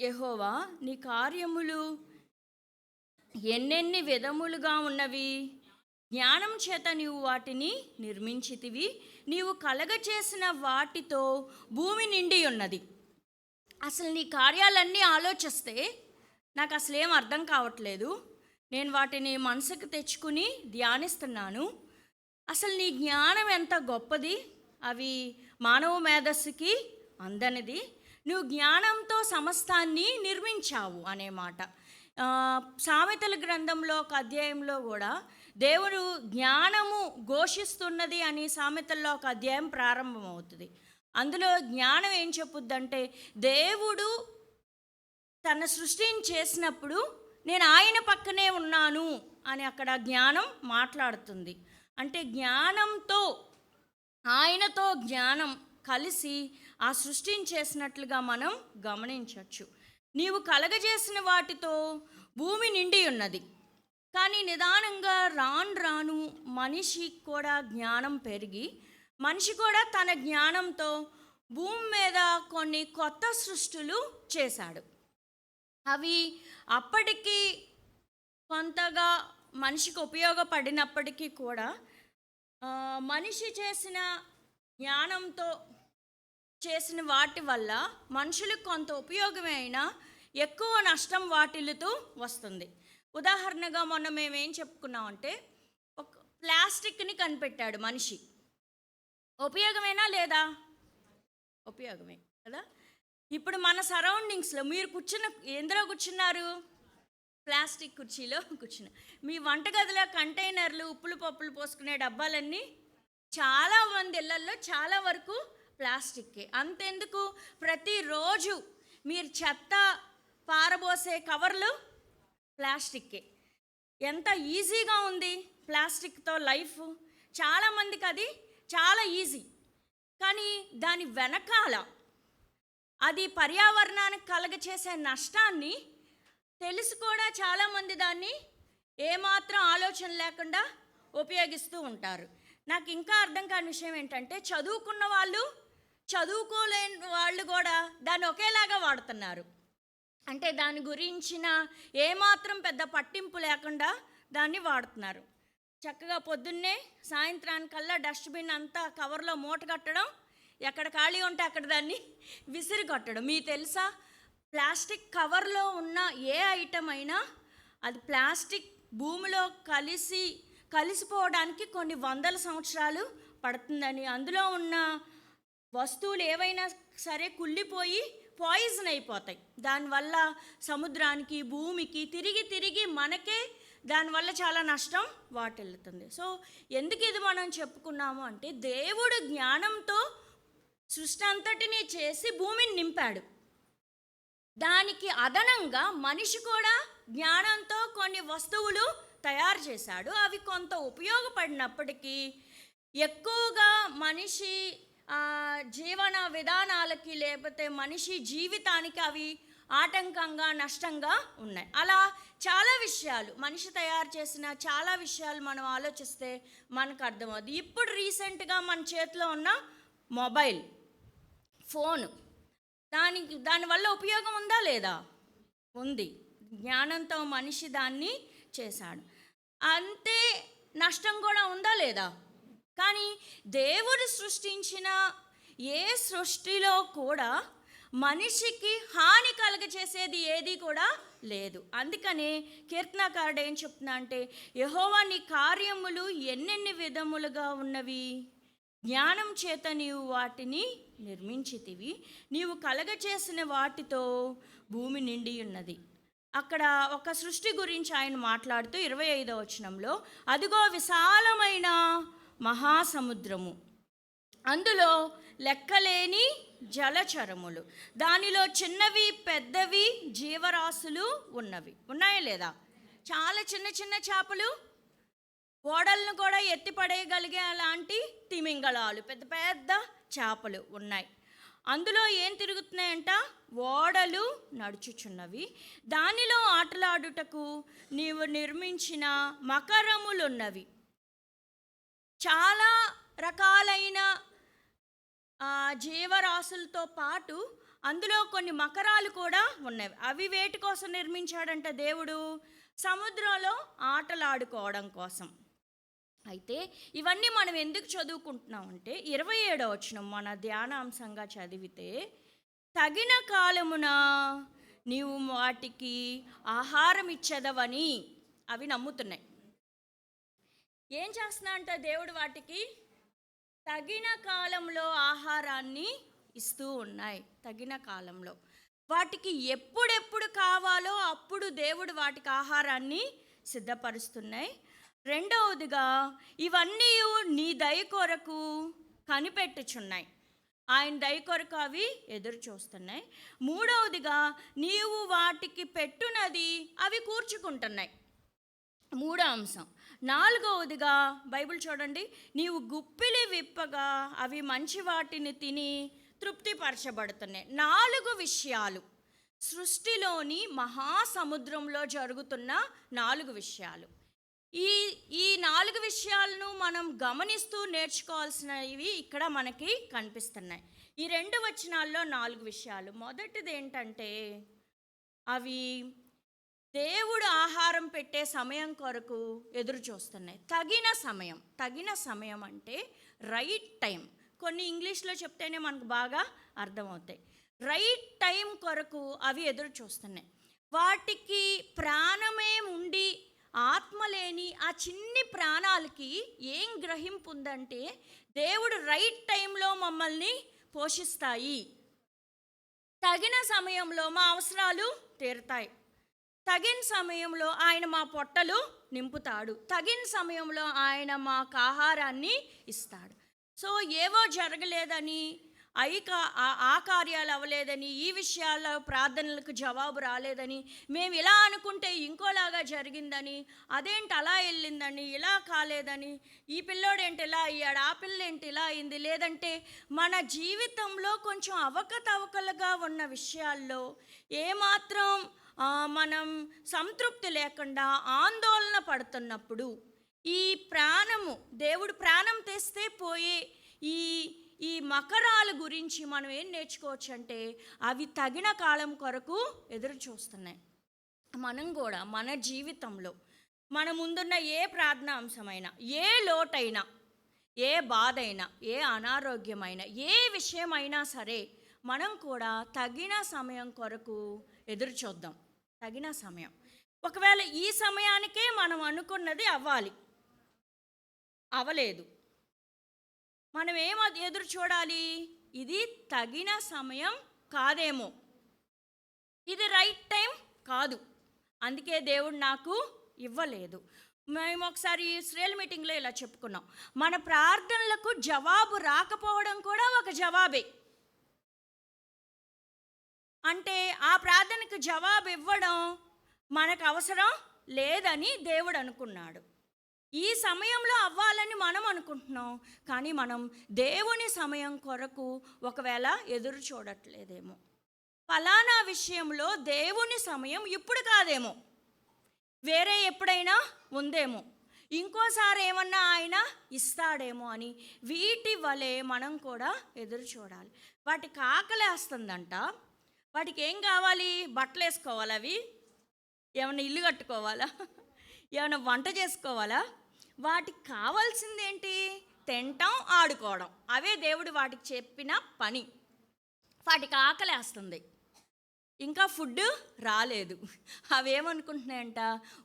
యహోవా నీ కార్యములు ఎన్నెన్ని విధములుగా ఉన్నవి? జ్ఞానం చేత నీవు వాటిని నిర్మించితివి. నీవు కలగచేసిన వాటితో భూమి నిండి ఉన్నది. అసలు నీ కార్యాలన్నీ ఆలోచిస్తే నాకు అసలు ఏం అర్థం కావట్లేదు. నేను వాటిని మనసుకు తెచ్చుకుని ధ్యానిస్తున్నాను. అసలు నీ జ్ఞానం ఎంత గొప్పది? అవి మానవ మేధస్సుకి అందనిది. నువ్వు జ్ఞానంతో సమస్తాన్ని నిర్మించావు అనే మాట. సామెతల గ్రంథంలో ఒక అధ్యాయంలో కూడా దేవుడు జ్ఞానము ఘోషిస్తున్నది అని సామెతల్లో ఒక అధ్యాయం ప్రారంభమవుతుంది. అందులో జ్ఞానం ఏం చెప్పుద్దంటే దేవుడు తన సృష్టిని చేసినప్పుడు నేను ఆయన పక్కనే ఉన్నాను అని అక్కడ జ్ఞానం మాట్లాడుతుంది. అంటే జ్ఞానంతో ఆయనతో జ్ఞానం కలిసి ఆ సృష్టిని చేసినట్లుగా మనం గమనించవచ్చు. నీవు కలగజేసిన వాటితో భూమి నిండి ఉన్నది. కానీ నిదానంగా రాను రాను మనిషి కూడా జ్ఞానం పెరిగి మనిషి కూడా తన జ్ఞానంతో భూమి మీద కొన్ని కొత్త సృష్టులు చేశాడు. అవి అప్పటికీ కొంతగా మనిషికి ఉపయోగపడినప్పటికీ కూడా మనిషి చేసిన జ్ఞానంతో చేసిన వాటి వల్ల మనుషులకు కొంత ఉపయోగమైనా ఎక్కువ నష్టం వాటిల్లుతూ వస్తుంది. ఉదాహరణగా మొన్న మేమేం చెప్పుకున్నామంటే ఒక ప్లాస్టిక్ని కనిపెట్టాడు మనిషి. ఉపయోగమేనా లేదా? ఉపయోగమే కదా? ఇప్పుడు మన సరౌండింగ్స్లో మీరు కూర్చున్న ఎందులో కూర్చున్నారు? ప్లాస్టిక్ కుర్చీలో కూర్చున్న. మీ వంటగదిలో కంటైనర్లు ఉప్పులు పప్పులు పోసుకునే డబ్బాలన్నీ చాలా మంది ఇళ్ళల్లో చాలా వరకు ప్లాస్టిక్కే. అంతెందుకు? ప్రతిరోజు మీరు చెత్త పారబోసే కవర్లు ప్లాస్టిక్కే. ఎంత ఈజీగా ఉంది ప్లాస్టిక్తో లైఫ్? చాలామందికి అది చాలా ఈజీ. కానీ దాని వెనకాల అది పర్యావరణానికి కలగచేసే నష్టాన్ని తెలిసి కూడా చాలామంది దాన్ని? ఏమాత్రం ఆలోచన లేకుండా ఉపయోగిస్తూ ఉంటారు. నాకు ఇంకా అర్థం కాని విషయం ఏంటంటే చదువుకున్న వాళ్ళు చదువుకోలేని వాళ్ళు కూడా దాన్ని ఒకేలాగా వాడుతున్నారు. అంటే దాని గురించిన ఏమాత్రం పెద్ద పట్టింపు లేకుండా దాన్ని వాడుతున్నారు. చక్కగా పొద్దున్నే సాయంత్రానికల్లా డస్ట్బిన్ అంతా కవర్లో మూట కట్టడం ఎక్కడ ఖాళీ ఉంటే అక్కడ దాన్ని విసిరి కొట్టడం. మీకు తెలుసా? ప్లాస్టిక్ కవర్లో ఉన్న ఏ ఐటమ్ అయినా అది ప్లాస్టిక్ భూమిలో కలిసి కలిసిపోవడానికి కొన్ని వందల సంవత్సరాలు పడుతుందని అందులో ఉన్న వస్తువులు ఏవైనా సరే కుళ్ళిపోయి పాయిజన్ అయిపోతాయి. దానివల్ల సముద్రానికి భూమికి తిరిగి తిరిగి మనకే దానివల్ల చాలా నష్టం వాటిల్లుతుంది. సో ఎందుకు ఇది మనం చెప్పుకున్నాము అంటే దేవుడు జ్ఞానంతో సృష్టి అంతటినీ చేసి భూమిని నింపాడు. దానికి అదనంగా మనిషి కూడా జ్ఞానంతో కొన్ని వస్తువులు తయారు చేశాడు. అవి కొంత ఉపయోగపడినప్పటికీ ఎక్కువగా మనిషి జీవన విధానాలకి లేకపోతే మనిషి జీవితానికి అవి ఆటంకంగా నష్టంగా ఉన్నాయి. అలా చాలా విషయాలు మనిషి తయారు చేసిన చాలా విషయాలు మనం ఆలోచిస్తే మనకు అర్థమవుతుంది ఇప్పుడు రీసెంట్గా మన చేతిలో ఉన్న మొబైల్ ఫోన్ దానికి దానివల్ల ఉపయోగం ఉందా లేదా? ఉంది. జ్ఞానంతో మనిషి దాన్ని చేశాడు. అంతే నష్టం కూడా ఉందా లేదా? కానీ దేవుడు సృష్టించిన ఏ సృష్టిలో కూడా మనిషికి హాని కలగచేసేది ఏది కూడా లేదు. అందుకనే కీర్తనకారుడు ఏం చెప్తున్నా అంటే యహోవా నీ కార్యములు ఎన్నెన్ని విధములుగా ఉన్నవి? జ్ఞానం చేత నీవు వాటిని నిర్మించితివి. నీవు కలగచేసిన వాటితో భూమి నిండి ఉన్నది. అక్కడ ఒక సృష్టి గురించి ఆయన మాట్లాడుతూ ఇరవై ఐదో వచనంలో అదిగో విశాలమైన మహాసముద్రము. అందులో లెక్కలేని జలచరములు. దానిలో చిన్నవి పెద్దవి జీవరాశులు ఉన్నవి. ఉన్నాయా లేదా? చాలా చిన్న చిన్న చేపలు. ఓడలను కూడా ఎత్తిపడేయగలిగే అలాంటి తిమింగళాలు. పెద్ద పెద్ద చేపలు ఉన్నాయి. అందులో ఏం తిరుగుతున్నాయంట? ఓడలు నడుచుచున్నవి. దానిలో ఆటలాడుటకు నీవు నిర్మించిన మకరములున్నవి. చాలా రకాలైన ఆ, జీవరాశులతో పాటు అందులో కొన్ని మకరాలు కూడా ఉన్నవి. అవి వేటి కోసం నిర్మించాడంట దేవుడు? సముద్రంలో ఆటలాడుకోవడం కోసం. అయితే ఇవన్నీ మనం ఎందుకు చదువుకుంటున్నామంటే ఇరవై ఏడో వచ్చిన మన ధ్యానాంశంగా చదివితే తగిన కాలమున నీవు వాటికి ఆహారం ఇచ్చేదవని అవి నమ్ముతున్నాయి. ఏం చేస్తున్నా అంటే దేవుడు వాటికి? తగిన కాలంలో ఆహారాన్ని ఇస్తూ ఉన్నాయి. తగిన కాలంలో. వాటికి ఎప్పుడెప్పుడు కావాలో అప్పుడు దేవుడు వాటికి ఆహారాన్ని సిద్ధపరుస్తున్నాయి. రెండవదిగా ఇవన్నీ నీ దయ కొరకు కనిపెట్టుచున్నాయి. ఆయన దయ కొరకు అవి ఎదురు చూస్తున్నాయి మూడవదిగా నీవు వాటికి పెట్టునది అవి కూర్చుకుంటున్నాయి. మూడో అంశం. నాలుగవదిగా బైబిల్ చూడండి. నీవు గుప్పిలి విప్పగా అవి మంచి వాటిని తిని తృప్తిపరచబడుతున్నాయి. నాలుగు విషయాలు. సృష్టిలోని మహాసముద్రంలో జరుగుతున్న నాలుగు విషయాలు. ఈ ఈ నాలుగు విషయాలను మనం గమనిస్తూ నేర్చుకోవాల్సినవి ఇక్కడ మనకి కనిపిస్తున్నాయి. ఈ రెండు వచనాల్లో నాలుగు విషయాలు. మొదటిది ఏంటంటే అవి దేవుడు ఆహారం పెట్టే సమయం కొరకు ఎదురు చూస్తున్నాయి. తగిన సమయం తగిన సమయం అంటే రైట్ టైం కొన్ని ఇంగ్లీష్లో చెప్తేనే మనకు బాగా అర్థమవుతాయి. రైట్ టైం కొరకు అవి ఎదురు చూస్తున్నాయి. వాటికి ప్రాణమే ఉండి ఆత్మ లేని ఆ చిన్ని ప్రాణాలకి ఏం గ్రహింపు ఉందంటే దేవుడు రైట్ టైంలో మమ్మల్ని పోషిస్తాయి. తగిన సమయంలో మా అవసరాలు తీరుతాయి. తగిన సమయంలో ఆయన మా పొట్టలు నింపుతాడు. తగిన సమయంలో ఆయన మాకు ఆహారాన్ని ఇస్తాడు. సో ఏవో జరగలేదని అయి కా ఆ- కార్యాలు అవ్వలేదని ఈ విషయాల్లో ప్రార్థనలకు జవాబు రాలేదని మేము ఇలా అనుకుంటే ఇంకోలాగా జరిగిందని అదేంటి అలా వెళ్ళిందని ఇలా కాలేదని ఈ పిల్లోడేంటి ఇలా అయ్యాడు ఆ పిల్ల ఏంటి ఇలా అయింది లేదంటే మన జీవితంలో కొంచెం అవకతవకలుగా ఉన్న విషయాల్లో ఏమాత్రం మనం సంతృప్తి లేకుండా ఆందోళన పడుతున్నప్పుడు ఈ ప్రాణము దేవుడు ప్రాణం తెస్తే పోయే ఈ ఈ మకరాల గురించి మనం ఏం నేర్చుకోవచ్చు అంటే అవి తగిన కాలం కొరకు ఎదురు చూస్తున్నాయి. మనం కూడా మన జీవితంలో మన ముందున్న ఏ ప్రార్థన అంశమైనా ఏ లోటైనా ఏ బాధ అయినా ఏ అనారోగ్యమైనా ఏ విషయమైనా సరే మనం కూడా తగిన సమయం కొరకు ఎదురు చూద్దాం. తగిన సమయం. ఒకవేళ ఈ సమయానికే మనం అనుకున్నది అవ్వాలి. అవలేదు. మనం ఏం ఎదురు చూడాలి? ఇది తగిన సమయం కాదేమో. ఇది రైట్ టైం కాదు. అందుకే దేవుడు నాకు ఇవ్వలేదు. మేము ఒకసారి శ్రేల్ మీటింగ్లో ఇలా చెప్పుకున్నాం. మన ప్రార్థనలకు జవాబు రాకపోవడం కూడా ఒక జవాబే. అంటే ఆ ప్రార్థనకు జవాబు ఇవ్వడం మనకు అవసరం లేదని దేవుడు అనుకున్నాడు. ఈ సమయంలో అవ్వాలని మనం అనుకుంటున్నాం కానీ మనం దేవుని సమయం కొరకు ఒకవేళ ఎదురు చూడట్లేదేమో. ఫలానా విషయంలో దేవుని సమయం ఇప్పుడు కాదేమో. వేరే ఎప్పుడైనా ఉందేమో. ఇంకోసారి ఏమన్నా ఆయన ఇస్తాడేమో అని వీటి వలె మనం కూడా ఎదురు చూడాలి. వాటికి ఆకలేస్తుందంట వాటికి ఏం కావాలి? బట్టలు వేసుకోవాలి అవి? ఏమైనా ఇల్లు కట్టుకోవాలా? ఏమైనా వంట చేసుకోవాలా? వాటికి కావాల్సింది ఏంటి? తింటాం ఆడుకోవడం. అవే దేవుడు వాటికి చెప్పిన పని. వాటికి ఆకలేస్తుంది ఇంకా ఫుడ్ రాలేదు. అవేమనుకుంటున్నాయంట?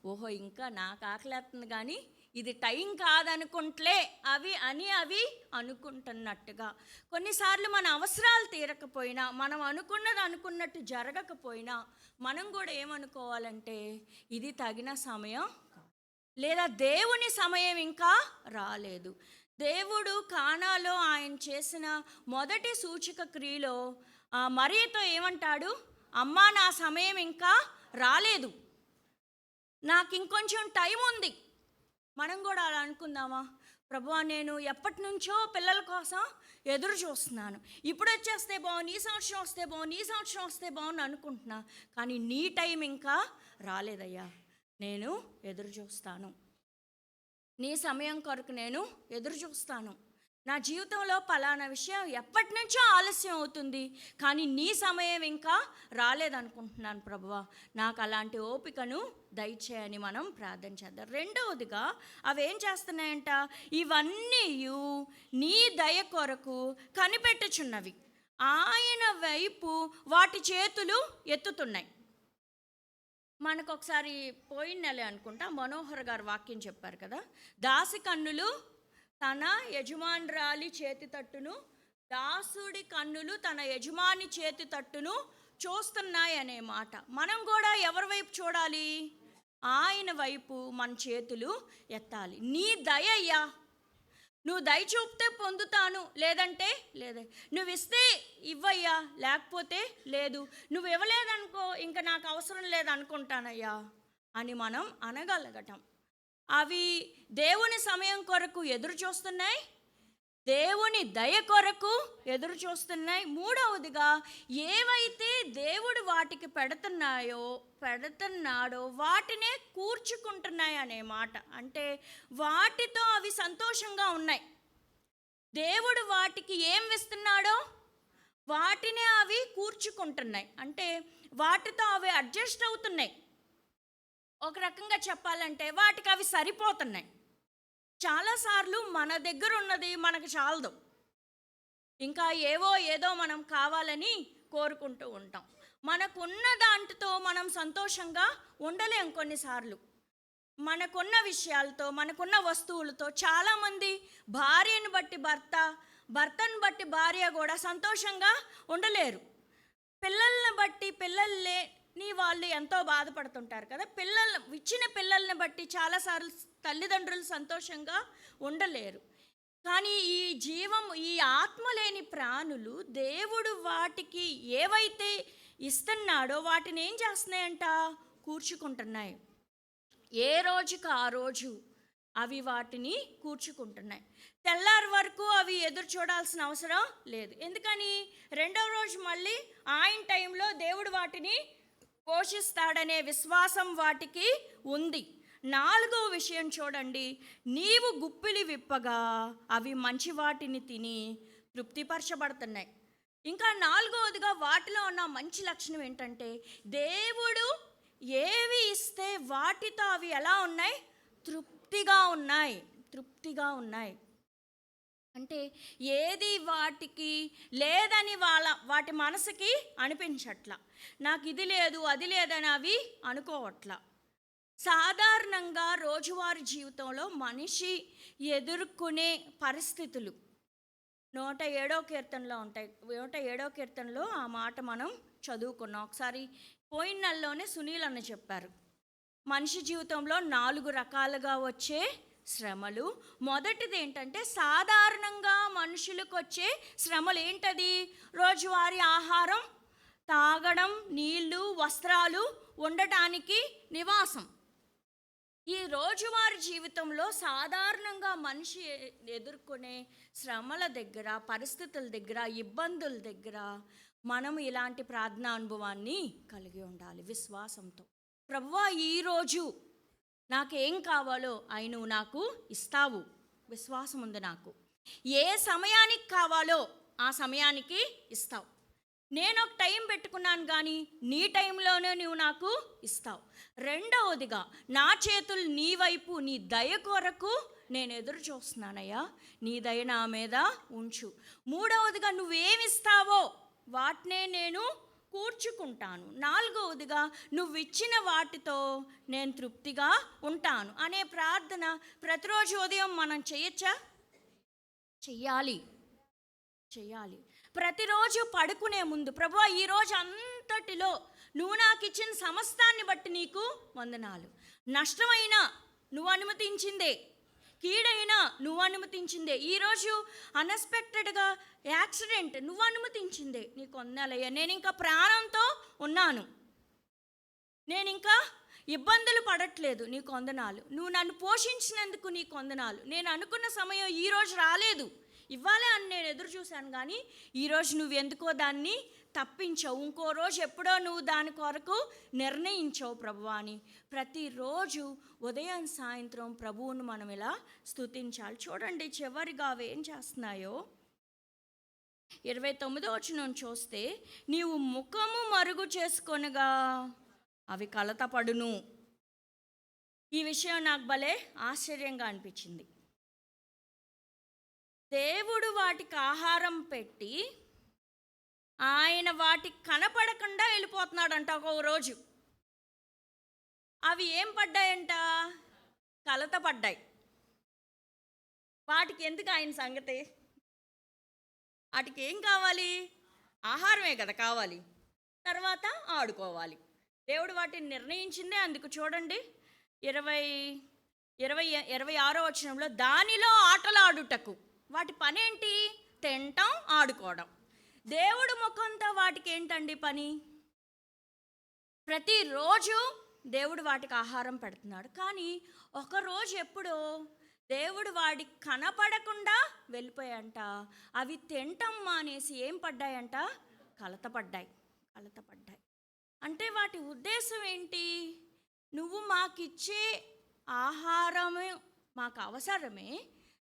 ఓహో ఇంకా నాకు ఆకలేస్తుంది కానీ ఇది టైం కాదనుకుంటలే అవి అని అవి అనుకుంటున్నట్టుగా. కొన్నిసార్లు మన అవసరాలు తీరకపోయినా మనం అనుకున్నది అనుకున్నట్టు జరగకపోయినా మనం కూడా ఏమనుకోవాలంటే ఇది తగిన సమయం కాదు. లేదా దేవుని సమయం ఇంకా రాలేదు. దేవుడు కానాలో ఆయన చేసిన మొదటి సూచక క్రియలో మరీతో మరియతో ఏమంటాడు? అమ్మా నా సమయం ఇంకా రాలేదు. నాకు ఇంకొంచెం టైం ఉంది మనం కూడా అలా అనుకుందామా? ప్రభువా నేను ఎప్పటి నుంచో పిల్లల కోసం ఎదురు చూస్తున్నాను. ఇప్పుడు వచ్చేస్తే బాగుంది ఈ సంవత్సరం వస్తే బాగుంది ఈ సంవత్సరం వస్తే బాగుంది అనుకుంటున్నా. కానీ నీ టైం ఇంకా రాలేదయ్యా. నేను ఎదురు చూస్తాను. నీ సమయం కొరకు నేను ఎదురు చూస్తాను. నా జీవితంలో పలానా విషయం ఎప్పటి నుంచో ఆలస్యం అవుతుంది. కానీ నీ సమయం ఇంకా రాలేదనుకుంటున్నాను ప్రభువా. నాకు అలాంటి ఓపికను దయచేయని మనం ప్రార్థన చేద్దాం. రెండవదిగా అవేం చేస్తున్నాయంట? ఇవన్నీ నీ దయ కొరకు కనిపెట్టుచున్నవి. ఆయన వైపు వాటి చేతులు ఎత్తుతున్నాయి. మనకు ఒకసారి పోయిన నెల అనుకుంటా మనోహర్ గారు వాక్యం చెప్పారు కదా? దాసి కన్నులు తన యజమానురాలి చేతి తట్టును దాసుడి కన్నులు తన యజమాని చేతి తట్టును చూస్తున్నాయి అనే మాట. మనం కూడా ఎవరి వైపు చూడాలి? ఆయన వైపు మన చేతులు ఎత్తాలి. నీ దయ్యా నువ్వు దయ చూపితే పొందుతాను. లేదంటే లేదే. నువ్వు ఇస్తే ఇవ్వయ్యా. లేకపోతే లేదు. నువ్వు ఇవ్వలేదనుకో ఇంకా నాకు అవసరం లేదనుకుంటానయ్యా అని మనం అనగలగటం. అవి దేవుని సమయం కొరకు ఎదురు చూస్తున్నాయి దేవుని దయ కొరకు ఎదురు చూస్తున్నాయి. మూడవదిగా ఏవైతే దేవుడు వాటికి పెడుతున్నాయో పెడుతున్నాడో వాటినే కూర్చుకుంటున్నాయి అనే మాట. అంటే వాటితో అవి సంతోషంగా ఉన్నాయి. దేవుడు వాటికి ఏం ఇస్తున్నాడో వాటినే అవి కూర్చుకుంటున్నాయి. అంటే వాటితో అవి అడ్జస్ట్ అవుతున్నాయి. ఒక రకంగా చెప్పాలంటే వాటికి అవి సరిపోతున్నాయి చాలాసార్లు మన దగ్గర ఉన్నది మనకు చాలదు. ఇంకా ఏవో ఏదో మనం కావాలని కోరుకుంటూ ఉంటాం. మనకున్న దాంట్లో మనం సంతోషంగా ఉండలేం కొన్నిసార్లు. మనకున్న విషయాలతో మనకున్న వస్తువులతో చాలామంది భార్యను బట్టి భర్త భర్తను బట్టి భార్య కూడా సంతోషంగా ఉండలేరు. పిల్లల్ని బట్టి పిల్లల్లే నీ వాళ్ళు ఎంతో బాధపడుతుంటారు కదా. పిల్లలు ఇచ్చిన పిల్లల్ని బట్టి చాలాసార్లు తల్లిదండ్రులు సంతోషంగా ఉండలేరు. కానీ ఈ జీవం ఈ ఆత్మ లేని ప్రాణులు దేవుడు వాటికి ఏవైతే ఇస్తున్నాడో వాటిని ఏం చేస్తున్నాయంట? కూర్చుకుంటున్నాయి. ఏ రోజుకు ఆ రోజు అవి వాటిని కూర్చుకుంటున్నాయి. తెల్లారి వరకు అవి ఎదురు చూడాల్సిన అవసరం లేదు. ఎందుకని? రెండవ రోజు మళ్ళీ ఆయన టైంలో దేవుడు వాటిని పోషిస్తాడనే విశ్వాసం వాటికి ఉంది. నాలుగో విషయం చూడండి. నీవు గుప్పిలి విప్పగా అవి మంచి వాటిని తిని తృప్తిపరచబడుతున్నాయి. ఇంకా నాలుగవదిగా వాటిలో ఉన్న మంచి లక్షణం ఏంటంటే దేవుడు ఏవి ఇస్తే వాటితో అవి ఎలా ఉన్నాయి? తృప్తిగా ఉన్నాయి. తృప్తిగా ఉన్నాయి. అంటే ఏది వాటికి లేదని వాళ్ళ వాటి మనసుకి అనిపించట్ల. నాకు ఇది లేదు అది లేదని అవి అనుకోవట్ల. సాధారణంగా రోజువారీ జీవితంలో మనిషి ఎదుర్కొనే పరిస్థితులు నూట ఏడో కీర్తనలో ఉంటాయి. నూట ఏడో కీర్తనలో ఆ మాట మనం చదువుకున్నాం. ఒకసారి పోయిన నెలలోనే సునీల్ అన్న చెప్పారు. మనిషి జీవితంలో నాలుగు రకాలుగా వచ్చే శ్రమలు. మొదటిది ఏంటంటే సాధారణంగా మనుషులకు వచ్చే శ్రమలు ఏంటది రోజువారీ ఆహారం తాగడం నీళ్ళు వస్త్రాలు ఉండటానికి నివాసం. ఈ రోజువారి జీవితంలో సాధారణంగా మనిషి ఎదుర్కొనే శ్రమల దగ్గర పరిస్థితుల దగ్గర ఇబ్బందుల దగ్గర మనం ఇలాంటి ప్రార్థనా అనుభవాన్ని కలిగి ఉండాలి విశ్వాసంతో. ప్రభువా ఈరోజు నాకేం కావాలో అయి నువ్వు నాకు ఇస్తావు. విశ్వాసం ఉంది నాకు. ఏ సమయానికి కావాలో ఆ సమయానికి ఇస్తావు. నేను ఒక టైం పెట్టుకున్నాను కానీ నీ టైంలోనే నువ్వు నాకు ఇస్తావు. రెండవదిగా నా చేతులు నీ వైపు నీ దయ కొరకు నేను ఎదురు చూస్తున్నానయ్యా. నీ దయ నా మీద ఉంచు. మూడవదిగా నువ్వేమిస్తావో వాటినే నేను కూర్చుకుంటాను. నాలుగవదిగా నువ్వు ఇచ్చిన వాటితో నేను తృప్తిగా ఉంటాను అనే ప్రార్థన ప్రతిరోజు ఉదయం మనం చేయొచ్చా? చెయ్యాలి. చెయ్యాలి. ప్రతిరోజు పడుకునే ముందు ప్రభు ఈరోజు అంతటిలో నువ్వు నాకు ఇచ్చిన సమస్తాన్ని బట్టి నీకు వందనాలు. నష్టమైనా నువ్వు అనుమతించిందే. కీడైనా నువ్వు అనుమతించిందే ఈరోజు అన్ఎక్స్పెక్టెడ్గా యాక్సిడెంట్ నువ్వు అనుమతించిందే నీకు వందాలయ్యా నేను ఇంకా ప్రాణంతో ఉన్నాను. నేను ఇంకా ఇబ్బందులు పడట్లేదు నీ కొందనాలు. నువ్వు నన్ను పోషించినందుకు నీ కొందనాలు. నేను అనుకున్న సమయం ఈరోజు రాలేదు. ఇవ్వాలి అని నేను ఎదురు చూశాను కానీ ఈరోజు నువ్వు ఎందుకో దాన్ని తప్పించవు. ఇంకో రోజు ఎప్పుడో నువ్వు దాని కొరకు నిర్ణయించవు ప్రభువా అని. ప్రతిరోజు ఉదయం సాయంత్రం ప్రభువును మనం ఇలా స్తుతించాలి. చూడండి చివరిగా అవి ఏం చేస్తున్నాయో. ఇరవై తొమ్మిదో వచనం చూస్తే నీవు ముఖము మరుగు చేసుకొనగా అవి కలతపడును ఈ విషయం నాకు భలే ఆశ్చర్యంగా అనిపించింది. దేవుడు వాటికి ఆహారం పెట్టి ఆయన వాటికి కనపడకుండా వెళ్ళిపోతున్నాడంట ఒక రోజు. అవి ఏం పడ్డాయంట? కలత పడ్డాయి. వాటికి ఎందుకు ఆయన సంగతి? వాటికి ఏం కావాలి? ఆహారమే కదా కావాలి. తర్వాత ఆడుకోవాలి. దేవుడు వాటిని నిర్ణయించిందే అందుకు చూడండి. ఇరవై ఇరవై ఇరవై ఆరో వచనంలో దానిలో ఆటలాడుటకు. వాటి పనేంటి? తినటం ఆడుకోవడం. దేవుడు ముఖంతో వాటికి ఏంటండి పని? ప్రతిరోజు దేవుడు వాటికి ఆహారం పెడుతున్నాడు. కానీ ఒకరోజు ఎప్పుడో దేవుడు వాడికి కనపడకుండా వెళ్ళిపోయాయంట. అవి తింటం మానేసి ఏం పడ్డాయంట? కలతపడ్డాయి. కలతపడ్డాయి. అంటే వాటి ఉద్దేశం ఏంటి? నువ్వు మాకిచ్చే ఆహారమే మాకు అవసరమే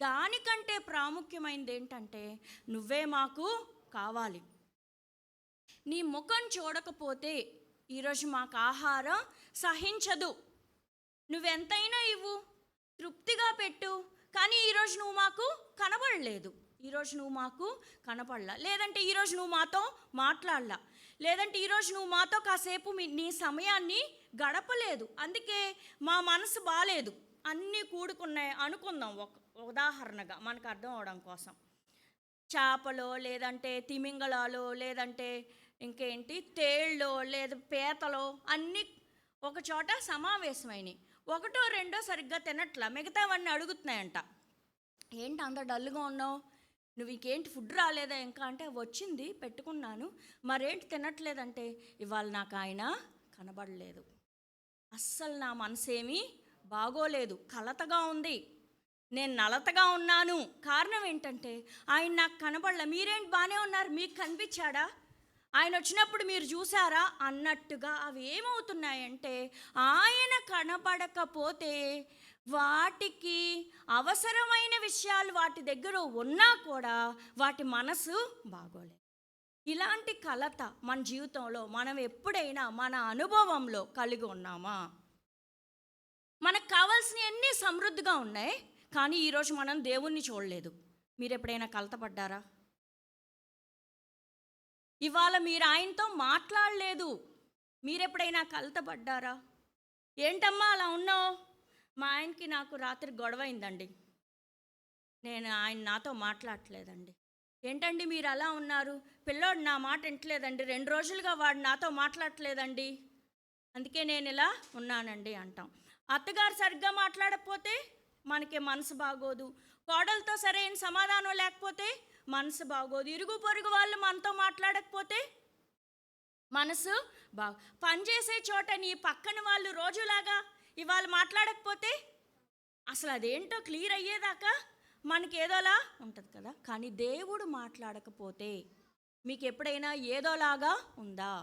దానికంటే ప్రాముఖ్యమైనది ఏంటంటే నువ్వే మాకు కావాలి. నీ ముఖం చూడకపోతే ఈరోజు మాకు ఆహారం సహించదు. నువ్వెంతైనా ఇవ్వు తృప్తిగా పెట్టు కానీ ఈరోజు నువ్వు మాకు కనబడలేదు. ఈరోజు నువ్వు మాకు కనపడలా. లేదంటే ఈరోజు నువ్వు మాతో మాట్లాడలా. లేదంటే ఈరోజు నువ్వు మాతో కాసేపు మీ నీ సమయాన్ని గడపలేదు. అందుకే మా మనసు బాగాలేదు అన్నీ కూడుకున్నాయి అనుకుందాం ఒక ఉదాహరణగా మనకు అర్థం అవడం కోసం. చేపలో లేదంటే తిమింగళాలు లేదంటే ఇంకేంటి తేళ్ళో లేదా పీతలో అన్నీ ఒక చోట సమావేశమైనవి ఒకటో రెండో సరిగ్గా తినట్లా. మిగతావన్నీ అడుగుతున్నాయంట. ఏంటి అంత డల్గా ఉన్నావు? నువ్వు ఇంకేంటి ఫుడ్ రాలేదా ఇంకా? అంటే వచ్చింది పెట్టుకున్నాను. మరేంటి తినట్లేదంటే ఇవాళ నాకు ఆయన కనబడలేదు. అస్సలు నా మనసేమీ బాగోలేదు. కలతగా ఉంది. నేను నలతగా ఉన్నాను. కారణం ఏంటంటే ఆయన నాకు కనబడలే. మీరేంటి బాగానే ఉన్నారు? మీకు కనిపించాడా? ఆయన వచ్చినప్పుడు మీరు చూసారా అన్నట్టుగా అవి ఏమవుతున్నాయంటే ఆయన కనబడకపోతే వాటికి అవసరమైన విషయాలు వాటి దగ్గర ఉన్నా కూడా వాటి మనసు బాగోలేదు ఇలాంటి కలత మన జీవితంలో మనం ఎప్పుడైనా మన అనుభవంలో కలిగి ఉన్నామా? మనకు కావాల్సినవన్నీ సమృద్ధిగా ఉన్నాయి. కానీ ఈరోజు మనం దేవుణ్ణి చూడలేదు. మీరు ఎప్పుడైనా కలతపడ్డారా? ఇవాళ మీరు ఆయనతో మాట్లాడలేదు. మీరెప్పుడైనా కలతపడ్డారా? ఏంటమ్మా అలా ఉన్నావు? మా ఆయనకి నాకు రాత్రి గొడవైందండి. నేను ఆయన నాతో మాట్లాడట్లేదండి. ఏంటండి మీరు అలా ఉన్నారు? పిల్లోడు నా మాట వింటలేదండి. రెండు రోజులుగా వాడు నాతో మాట్లాడట్లేదండి. అందుకే నేను ఇలా ఉన్నానండి అంటాం. అత్తగారు సరిగ్గా మాట్లాడకపోతే మనకి మనసు బాగోదు. కోడలతో సరైన సమాధానం లేకపోతే మనసు బాగోదు. ఇరుగు పొరుగు వాళ్ళు మనతో మాట్లాడకపోతే మనసు బా పనిచేసే చోట నీ పక్కన వాళ్ళు రోజులాగా ఇవాళ మాట్లాడకపోతే అసలు అదేంటో క్లియర్ అయ్యేదాకా మనకి ఏదోలా ఉంటుంది కదా. కానీ దేవుడు మాట్లాడకపోతే మీకు ఎప్పుడైనా ఏదోలాగా ఉందా?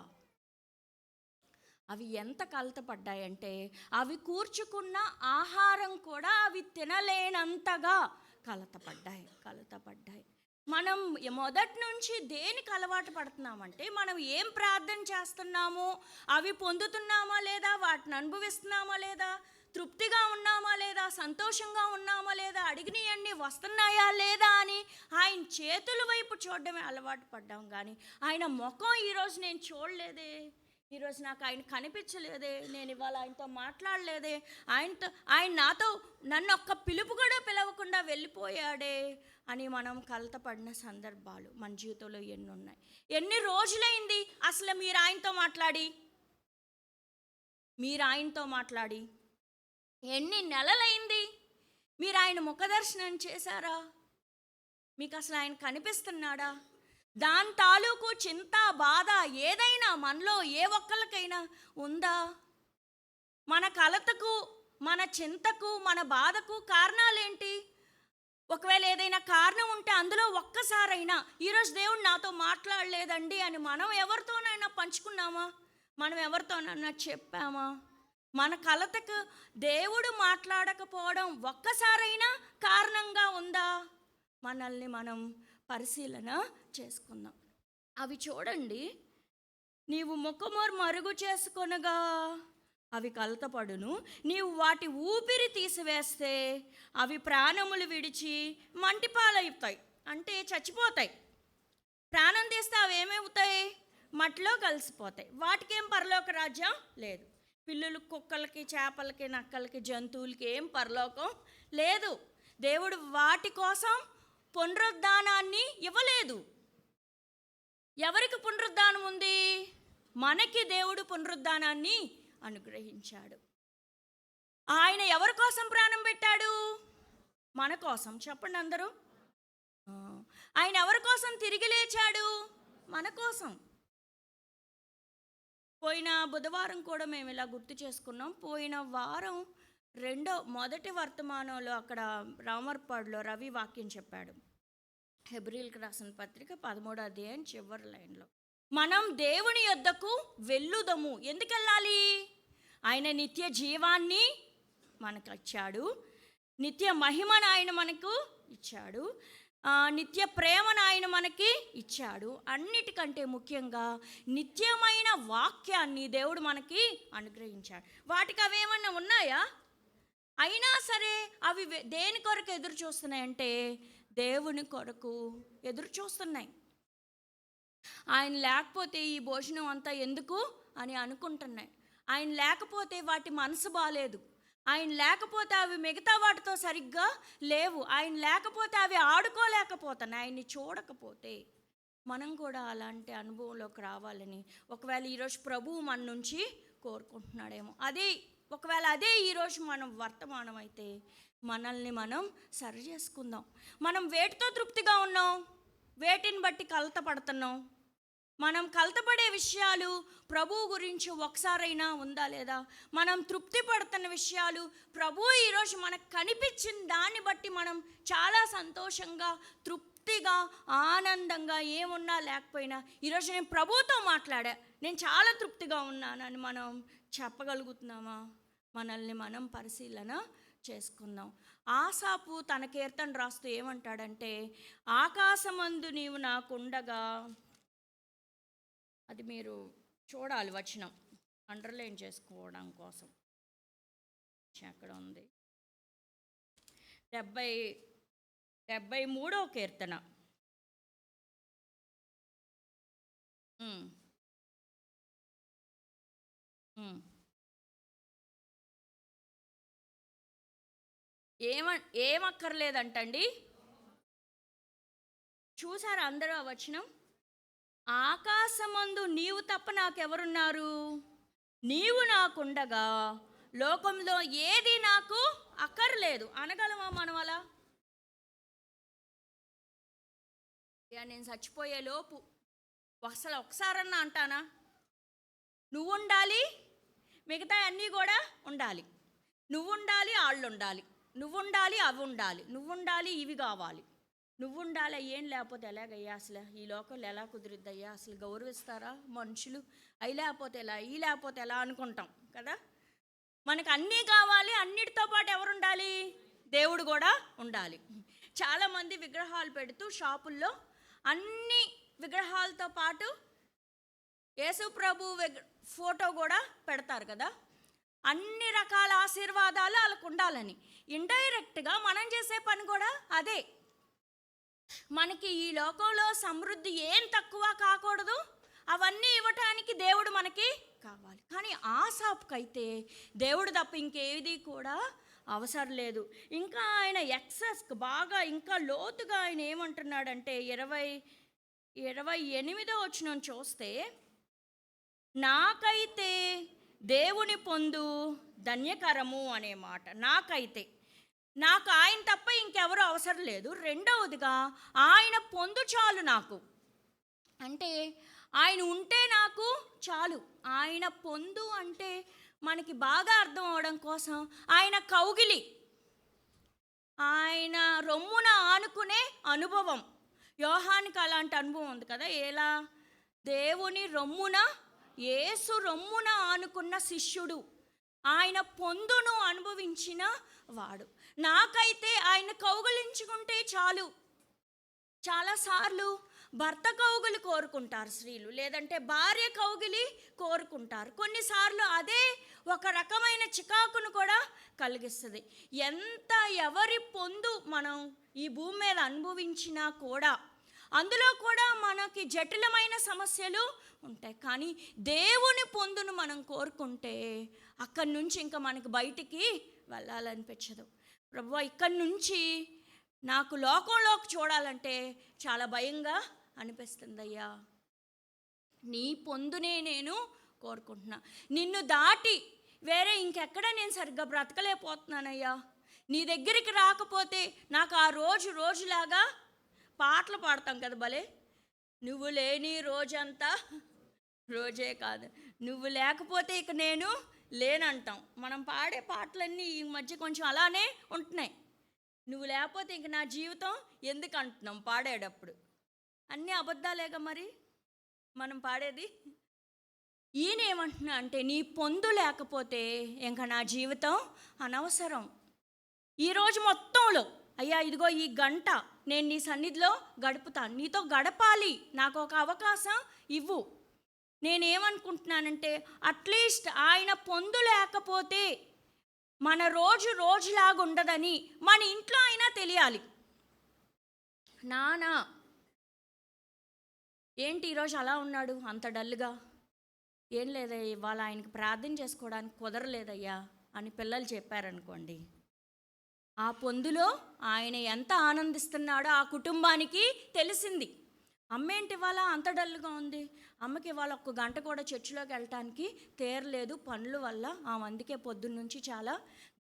అవి ఎంత కలతపడ్డాయంటే అవి కూర్చుకున్న ఆహారం కూడా అవి తినలేనంతగా కలతపడ్డాయి కలతపడ్డాయి. మనం మొదటి నుంచి దేనికి అలవాటు పడుతున్నామంటే మనం ఏం ప్రార్థన చేస్తున్నామో అవి పొందుతున్నామా లేదా వాటిని అనుభవిస్తున్నామా లేదా తృప్తిగా ఉన్నామా లేదా సంతోషంగా ఉన్నామా లేదా అడిగినవన్నీ వస్తున్నాయా లేదా అని ఆయన చేతుల వైపు చూడడమే అలవాటు పడ్డాం కానీ ఆయన ముఖం ఈరోజు నేను చూడలేదే. ఈరోజు నాకు ఆయన కనిపించలేదే నేను ఇవాళ ఆయనతో మాట్లాడలేదే ఆయనతో ఆయన నాతో నన్ను ఒక్క పిలుపు కూడా పిలవకుండా వెళ్ళిపోయాడే అని మనం కలతపడిన సందర్భాలు మన జీవితంలో ఎన్ని ఉన్నాయి ఎన్ని రోజులైంది అసలు మీరు ఆయనతో మాట్లాడి? మీరు ఆయనతో మాట్లాడి. ఎన్ని నెలలైంది? మీరు ఆయన ముఖదర్శనం చేశారా? మీకు అసలు ఆయన కనిపిస్తున్నాడా? దాని తాలూకు చింత బాధ ఏదైనా మనలో ఏ ఒక్కరికైనా ఉందా? మన కలతకు మన చింతకు మన బాధకు కారణాలేంటి? ఒకవేళ ఏదైనా కారణం ఉంటే అందులో ఒక్కసారైనా ఈరోజు దేవుడు నాతో మాట్లాడలేదండి అని మనం ఎవరితోనైనా పంచుకున్నామా? మనం ఎవరితోనైనా చెప్పామా? మన కలతకు దేవుడు మాట్లాడకపోవడం ఒక్కసారైనా కారణంగా ఉందా? మనల్ని మనం పరిశీలన చేసుకుందాం. అవి చూడండి. నీవు ముఖమోరు మరుగు చేసుకొనగా అవి కలతపడును. నీవు వాటి ఊపిరి తీసివేస్తే అవి ప్రాణములు విడిచి మంటిపాలవుతాయి. అంటే చచ్చిపోతాయి. ప్రాణం తీస్తే అవి ఏమవుతాయి? మట్టిలో కలిసిపోతాయి. వాటికేం పరలోక రాజ్యం లేదు. పిల్లులు కుక్కలకి చేపలకి నక్కలకి జంతువులకి ఏం పరలోకం లేదు. దేవుడు వాటి కోసం పునరుద్ధానాన్ని ఇవ్వలేదు. ఎవరికి పునరుద్ధానం ఉంది? మనకి దేవుడు పునరుద్ధానాన్ని అనుగ్రహించాడు. ఆయన ఎవరి కోసం ప్రాణం పెట్టాడు? మన కోసం చెప్పండి అందరూ. ఆయన ఎవరి కోసం తిరిగి లేచాడు? మన కోసం. పోయిన బుధవారం కూడా మేము ఇలా గుర్తు చేసుకున్నాం. పోయిన వారం రెండో మొదటి వర్తమానంలో అక్కడ రామర్పాడులో రవి వాక్యం చెప్పాడు. హెబ్రిల్కి రాసిన పత్రిక పదమూడో అధ్యాయం చివరి లైన్లో. మనం దేవుని యొద్దకు వెళ్ళుదము. ఎందుకు వెళ్ళాలి? ఆయన నిత్య జీవాన్ని మనకు ఇచ్చాడు. నిత్య మహిమను ఆయన మనకు ఇచ్చాడు. నిత్య ప్రేమను ఆయన మనకి ఇచ్చాడు. అన్నిటికంటే ముఖ్యంగా నిత్యమైన వాక్యాన్ని దేవుడు మనకి అనుగ్రహించాడు. వాటికి అవేమన్నా ఉన్నాయా? అయినా సరే అవి దేని కొరకు ఎదురు చూస్తున్నాయంటే దేవుని కొరకు ఎదురు చూస్తున్నాయి. ఆయన లేకపోతే ఈ భోజనం అంతా ఎందుకు అని అనుకుంటున్నాయి. ఆయన లేకపోతే వాటి మనసు బాగాలేదు ఆయన లేకపోతే అవి మిగతా వాటితో సరిగ్గా లేవు. ఆయన లేకపోతే అవి ఆడుకోలేకపోతున్నాయి. ఆయన్ని చూడకపోతే మనం కూడా అలాంటి అనుభవంలోకి రావాలని ఒకవేళ ఈరోజు ప్రభువు మన నుంచి కోరుకుంటున్నాడేమో. అదే ఒకవేళ అదే ఈరోజు మనం వర్తమానం అయితే మనల్ని మనం సరి చేసుకుందాం. మనం వేటితో తృప్తిగా ఉన్నాం? వేటిని బట్టి కలత పడుతున్నాం? మనం కలతపడే విషయాలు ప్రభువు గురించి ఒకసారైనా ఉందా లేదా? మనం తృప్తి పడుతున్న విషయాలు ప్రభు ఈరోజు మనకు కనిపించిన దాన్ని బట్టి మనం చాలా సంతోషంగా తృప్తిగా ఆనందంగా ఏమున్నా లేకపోయినా ఈరోజు నేను ప్రభువుతో మాట్లాడా. నేను చాలా తృప్తిగా ఉన్నానని మనం చెప్పగలుగుతున్నామా? మనల్ని మనం పరిశీలన చేసుకుందాం. ఆసాపు తన కీర్తన రాస్తూ ఏమంటాడంటే ఆకాశమందు నీవు నాకుండగా అది మీరు చూడాలి వచనం. అండర్లైన్ చేసుకోవడం కోసం. అక్కడ ఉంది. డెబ్బై డెబ్బై మూడో కీర్తన. Mm. ఏమ ఏమక్కర్లేదంటండి. చూసారా అందరూ ఆ వచనం? ఆకాశమందు నీవు తప్ప నాకెవరున్నారు? నీవు నాకుండగా లోకంలో ఏది నాకు అక్కర్లేదు. అనగలమా మనం అలా ఇక నేను చచ్చిపోయే లోపు అసలు ఒకసారన్నా అంటానా? నువ్వు ఉండాలి మిగతా అన్నీ కూడా ఉండాలి. నువ్వు ఉండాలి వాళ్ళు ఉండాలి నువ్వు ఉండాలి అవి ఉండాలి నువ్వు ఉండాలి ఇవి కావాలి. నువ్వు ఉండాలి ఏం లేకపోతే ఎలాగయ్యా అసలు? ఈ లోకంలో ఎలా కుదిరిద్దయ్యా? అసలు గౌరవిస్తారా మనుషులు? అవి లేకపోతే ఎలా? ఈ లేకపోతే ఎలా అనుకుంటాం కదా? మనకు అన్నీ కావాలి అన్నిటితో పాటు ఎవరు ఉండాలి దేవుడు కూడా ఉండాలి. చాలామంది విగ్రహాలు పెడుతూ షాపుల్లో అన్ని విగ్రహాలతో పాటు యేసు ప్రభు విగ్ర- ఫోటో కూడా పెడతారు కదా? అన్ని రకాల ఆశీర్వాదాలు వాళ్ళకు ఉండాలని. ఇండైరెక్ట్గా మనం చేసే పని కూడా అదే. మనకి ఈ లోకంలో సమృద్ధి ఏం తక్కువ కాకూడదు. అవన్నీ ఇవ్వటానికి దేవుడు మనకి కావాలి. కానీ ఆసాపుకైతే దేవుడు తప్ప ఇంకేది కూడా అవసరం లేదు. ఇంకా ఆయన ఎక్సెస్ బాగా ఇంకా లోతుగా ఆయన ఏమంటున్నాడంటే ఇరవై ఇరవై ఎనిమిదో వచ్చిన చూస్తే నాకైతే దేవుని పొందు ధన్యకరము అనే మాట నాకైతే. నాకు ఆయన తప్ప ఇంకెవరు అవసరం లేదు. రెండవదిగా ఆయన పొందు చాలు నాకు. అంటే ఆయన ఉంటే నాకు చాలు. ఆయన పొందు అంటే మనకి బాగా అర్థం అవడం కోసం ఆయన కౌగిలి. ఆయన రొమ్మున ఆనుకునే అనుభవం. యోహానికి అలాంటి అనుభవం ఉంది కదా? ఎలా? దేవుని రొమ్మున యేసు రొమ్మున ఆనుకున్న శిష్యుడు. ఆయన పొందును అనుభవించిన వాడు. నాకైతే ఆయన కౌగలించుకుంటే చాలు. చాలాసార్లు భర్త కౌగులు కోరుకుంటారు స్త్రీలు లేదంటే భార్య కౌగిలి కోరుకుంటారు. కొన్నిసార్లు అదే ఒక రకమైన చికాకును కూడా కలిగిస్తుంది. ఎంత ఎవరి పొందు మనం ఈ భూమి మీద అనుభవించినా కూడా అందులో కూడా మనకి జటిలమైన సమస్యలు ఉంటాయి. కానీ దేవుని పొందును మనం కోరుకుంటే అక్కడి నుంచి ఇంకా మనకు బయటికి వెళ్ళాలనిపించదు. ప్రభు ఇక్కడి నుంచి నాకు లోకంలోకి చూడాలంటే చాలా భయంగా అనిపిస్తుంది అయ్యా నీ పొందునే నేను కోరుకుంటున్నా. నిన్ను దాటి వేరే ఇంకెక్కడ నేను సరిగ్గా బ్రతకలేకపోతున్నానయ్యా. నీ దగ్గరికి రాకపోతే నాకు ఆ రోజు రోజులాగా పాటలు పాడతాం కదా భలే. నువ్వు లేని రోజంతా రోజే కాదు. నువ్వు లేకపోతే ఇక నేను లేనంటాం. మనం పాడే పాటలన్నీ ఈ మధ్య కొంచెం అలానే ఉంటున్నాయి. నువ్వు లేకపోతే ఇంక నా జీవితం ఎందుకు అంటున్నాం పాడేటప్పుడు? అన్నీ అబద్ధాలేగా మరి? మనం పాడేది? ఈయన ఏమంటున్నా అంటే నీ పొందు లేకపోతే ఇంకా నా జీవితం అనవసరం. ఈరోజు మొత్తంలో అయ్యా ఇదిగో ఈ గంట నేను నీ సన్నిధిలో గడుపుతాను. నీతో గడపాలి. నాకు ఒక అవకాశం ఇవ్వు. నేనేమనుకుంటున్నానంటే అట్లీస్ట్ ఆయన పొందు లేకపోతే మన రోజు రోజులాగా ఉండదని మన ఇంట్లో అయినా తెలియాలి. నానా! ఏంటి ఈరోజు అలా ఉన్నాడు? అంత డల్గా? ఏం లేదయ్యా ఇవాళ ఆయనకి ప్రార్థన చేసుకోవడానికి కుదరలేదయ్యా అని పిల్లలు చెప్పారనుకోండి. ఆ పొందులో ఆయన ఎంత ఆనందిస్తున్నాడో ఆ కుటుంబానికి తెలిసింది. అమ్మేంటి ఇవాళ అంత డల్గా ఉంది? అమ్మకి ఇవాళ ఒక్క గంట కూడా చర్చిలోకి వెళ్ళటానికి తేరలేదు. పనుల వల్ల ఆమె అందుకే పొద్దున్న నుంచి చాలా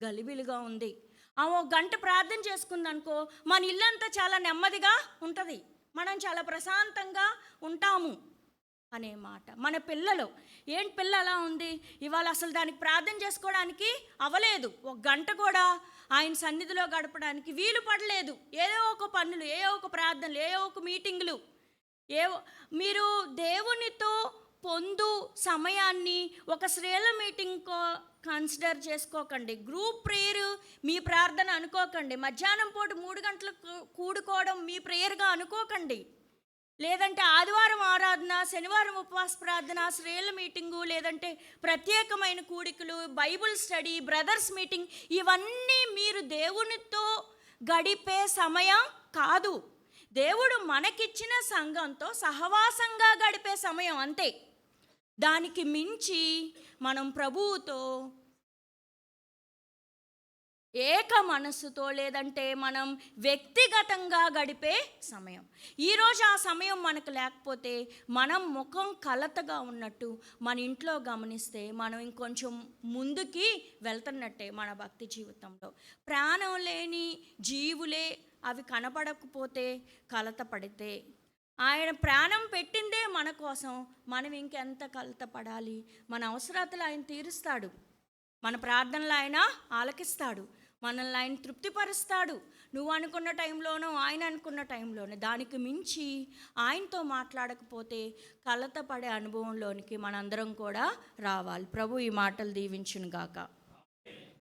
గలిబిలిగా ఉంది. ఆమె ఒక గంట ప్రార్థన చేసుకుందనుకో మన ఇల్లంతా చాలా నెమ్మదిగా ఉంటుంది. మనం చాలా ప్రశాంతంగా ఉంటాము అనే మాట. మన పిల్లలు ఏంటి పిల్ల అలా ఉంది? ఇవాళ అసలు దానికి ప్రార్థన చేసుకోవడానికి అవ్వలేదు. ఒక గంట కూడా ఆయన సన్నిధిలో గడపడానికి వీలు పడలేదు. ఏదో ఒక పనులు ఏ ఒక ప్రార్థనలు ఏ ఒక మీటింగ్లు ఏ మీరు దేవునితో పొందు సమయాన్ని ఒక స్త్రీల మీటింగ్ కన్సిడర్ చేసుకోకండి. గ్రూప్ ప్రేయర్ మీ ప్రార్థన అనుకోకండి. మధ్యాహ్నం పూట మూడు గంటలకు కూడుకోవడం మీ ప్రేయర్గా అనుకోకండి. లేదంటే ఆదివారం ఆరాధన శనివారం ఉపవాస ప్రార్థన స్త్రీల మీటింగు లేదంటే ప్రత్యేకమైన కూడికలు బైబుల్ స్టడీ బ్రదర్స్ మీటింగ్ ఇవన్నీ మీరు దేవునితో గడిపే సమయం కాదు. దేవుడు మనకిచ్చిన సంఘంతో సహవాసంగా గడిపే సమయం అంతే. దానికి మించి మనం ప్రభువుతో ఏక మనస్సుతో లేదంటే మనం వ్యక్తిగతంగా గడిపే సమయం. ఈరోజు ఆ సమయం మనకు లేకపోతే మనం ముఖం కలతగా ఉన్నట్టు మన ఇంట్లో గమనిస్తే మనం ఇంకొంచెం ముందుకి వెళ్తున్నట్టే మన భక్తి జీవితంలో. ప్రాణం లేని జీవులే అవి కనపడకపోతే కలత పడితే ఆయన ప్రాణం పెట్టిందే మన కోసం. మనం ఇంకెంత కలత పడాలి మన అవసరాలు ఆయన తీరుస్తాడు. మన ప్రార్థనలు ఆయన ఆలకిస్తాడు. మనల్ని ఆయన తృప్తిపరుస్తాడు. నువ్వు అనుకున్న టైంలోనో ఆయన అనుకున్న టైంలోనో దానికి మించి ఆయనతో మాట్లాడకపోతే కలత పడే అనుభవంలోనికి మనందరం కూడా రావాలి. ప్రభు ఈ మాటలు దీవించునుగాక. గాక